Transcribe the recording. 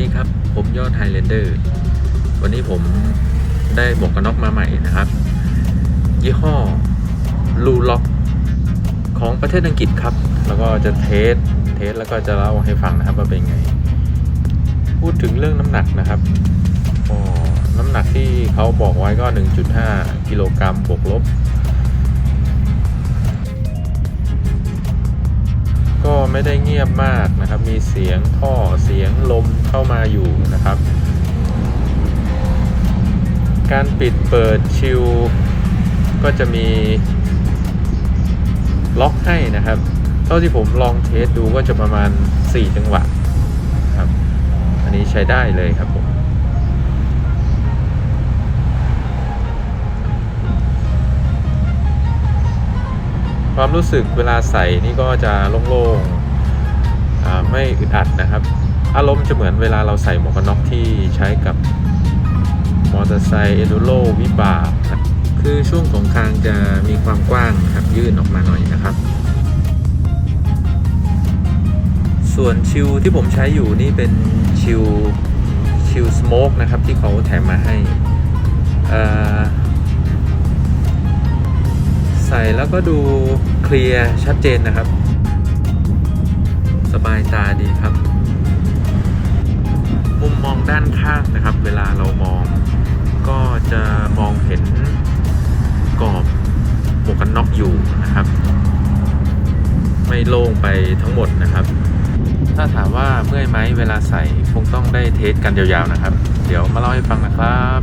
ดีครับ ผมยอดไฮเลนเดอร์วันนี้ผมได้หมวกกันน็อกมาใหม่นะครับ ยี่ห้อลูล็อกของประเทศอังกฤษครับ แล้วก็จะเทสเทสแล้วก็จะเล่าให้ฟังนะครับว่าเป็นไง พูดถึงเรื่องน้ำหนักนะครับอ๋อน้ำหนักที่เขาบอกไว้ก็ 1.5 กิโลกรัมบวกลบ ไม่ได้เงียบมากนะครับ มีเสียงท่อเสียงลมเข้ามาอยู่นะครับ การปิดเปิดชิลก็จะมีล็อกให้นะครับ เท่าที่ผมลองเทสดูก็จะประมาณ 4 จังหวะครับ อันนี้ใช้ได้เลยครับผมความรู้สึกเวลาใส่นี่ก็จะโล่งๆ ไม่อึดอัดนะครับ อารมณ์จะเหมือนเวลาเราใส่หมวกกันน็อกที่ใช้กับมอเตอร์ไซค์เอ u โรวิบากนะคือช่วงของคางจะมีความกว้างครับยื่นออกมาหน่อยนะครับ ส่วนชิลที่ผมใช้อยู่นี่เป็นชิลชิลสโมกนะครับที่เขาแถมมาให้ใส่แล้วก็ดูเคลียร์ชัดเจนนะครับ บายตาดีครับ มุมมองด้านข้างนะครับ เวลาเรามองก็จะมองเห็นกรอบหมวกกันน็อกอยู่นะครับ ไม่โล่งไปทั้งหมดนะครับ ถ้าถามว่าเมื่อยไหมเวลาใส่คงต้องได้เทสกันยาวๆนะครับ เดี๋ยวมาเล่าให้ฟังนะครับ